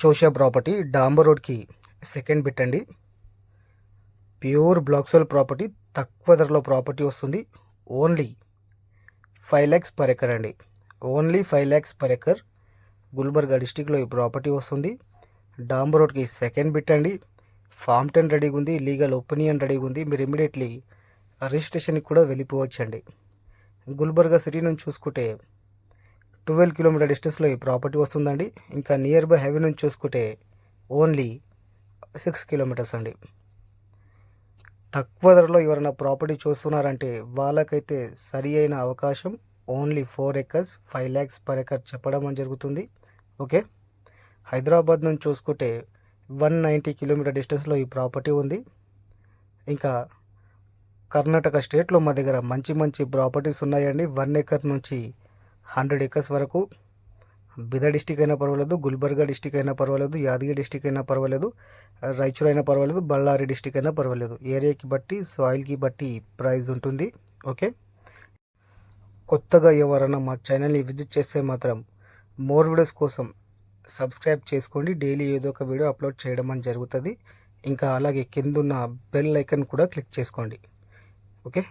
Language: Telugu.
చోషా ప్రాపర్టీ డాంబర్ రోడ్కి సెకండ్ బిట్ అండి. ప్యూర్ బ్లాక్సోల్ ప్రాపర్టీ తక్కువ ధరలో ప్రాపర్టీ వస్తుంది. Only five lakhs per acre అండి. Only five lakhs per acre Gulbarga డిస్టిక్లో ఈ ప్రాపర్టీ వస్తుంది. డాంబర్ రోడ్కి సెకండ్ బిట్ అండి. ఫామ్ టెన్ రెడీగా ఉంది లీగల్ ఒపీనియన్ రెడీగా ఉంది. మీరు ఇమీడియట్లీ రిజిస్ట్రేషన్కి కూడా వెళ్ళిపోవచ్చండి. గుల్బర్గా సిటీ నుంచి చూసుకుంటే ట్వెల్వ్ కిలోమీటర్ డిస్టెన్స్లో ఈ ప్రాపర్టీ వస్తుందండి. ఇంకా నియర్ బై హైవే నుంచి చూసుకుంటే ఓన్లీ సిక్స్ కిలోమీటర్స్ అండి. తక్కువ ధరలో ఎవరైనా ప్రాపర్టీ చూస్తున్నారంటే వాళ్ళకైతే సరి అయిన అవకాశం only four acres five lakhs per acre చెప్పడం అని జరుగుతుంది. ఓకే హైదరాబాద్ నుంచి చూసుకుంటే వన్ నైంటీ కిలోమీటర్ డిస్టెన్స్లో ఈ ప్రాపర్టీ ఉంది. ఇంకా కర్ణాటక స్టేట్లో మా దగ్గర మంచి మంచి ప్రాపర్టీస్ ఉన్నాయండి. వన్ ఎకర్ నుంచి హండ్రెడ్ ఎకర్స్ వరకు బిద డిస్టిక్ అయినా పర్వాలేదు గుల్బర్గా డిస్టిక్ అయినా పర్వాలేదు యాదగిరి డిస్టిక్ అయినా పర్వాలేదు రాయచూర్ అయినా పర్వాలేదు బళ్ళారి డిస్టిక్ అయినా పర్వాలేదు. ఏరియాకి బట్టి సాయిల్కి బట్టి ప్రైస్ ఉంటుంది. ఓకే? కొత్తగా ఎవరైనా మా ఛానల్ని విజిట్ చేస్తే మాత్రం మోర్ వీడియోస్ కోసం సబ్స్క్రైబ్ చేసుకోండి. డైలీ ఏదో ఒక వీడియో అప్లోడ్ చేయడం అని జరుగుతుంది. ఇంకా అలాగే కిందున్న బెల్ ఐకన్ కూడా క్లిక్ చేసుకోండి. ఓకే?